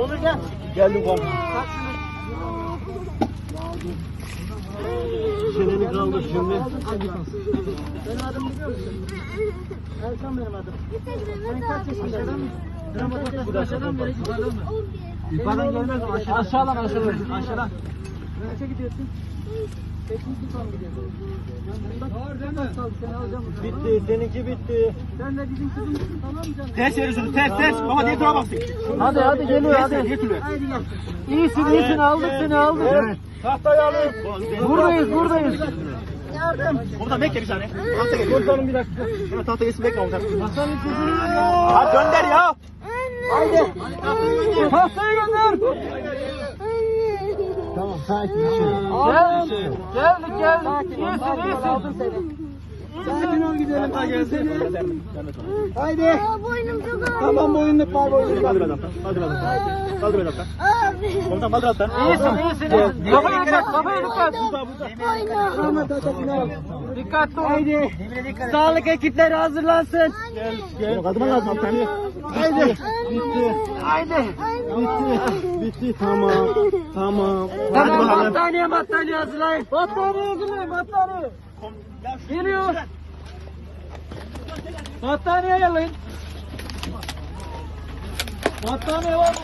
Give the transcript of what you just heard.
Onur gel. Geldim şunu. Çeneni kaldır şimdi. Benim adım biliyor musun? Erkan benim adım. Sen kaç yaşındasın? Ben kaç yaşındasın? Aşağıdan beri yukarıdan mı? Yukarıdan gelmez mi? Aşağı- Aşağıdan aşağıdan. Aşağıdan. Kaça gidiyorsun? Beşinci son gidiyorsun. Bitti. Seninki bitti. Sen de bizim kızımızın tamam mı canım? Ters veriyorsun. Ters ters. Baba diye tarafa baksın. Hadi hadi geliyor hadi. Gel. İyisin iyisin aldık seni aldık. Evet. Tahtayı alın. Buradayız buradayız. Yardım. Komutan bekle bir saniye. Tahta geliyor. Komutanım bir dakika. Şuna tahta gelsin bekle komutan. Hasan'ın çocuğunu Ha gönder ya. Haydi. Hastaneye gönder. Tamam sakin. Gel. Geldik geldik. İyisin iyisin. Sakin ol gidelim. Tahta gelsin. Haydi. Aa, boynum çok ağrıyor. Tamam boyunluk var boyunluk var. Kaldır alttan. Kaldır alttan. Kaldır alttan. Abi. Komutan kaldır alttan. İyisin iyisin. Kafaya dikkat kafaya dikkat. Boynum. Dikkatli ol. Haydi. Sağlık ekipleri hazırlansın. Gel. Kaldırman lazım alttan. Haydi. Bitti. Haydi. Bitti. Bitti. Tamam. Tamam. Hadi Tamam bakalım. battaniye battaniye hazırlayın. Battaniye hazırlayın battaniye. Geliyor. Battaniye ayarlayın. Battaniye var mı?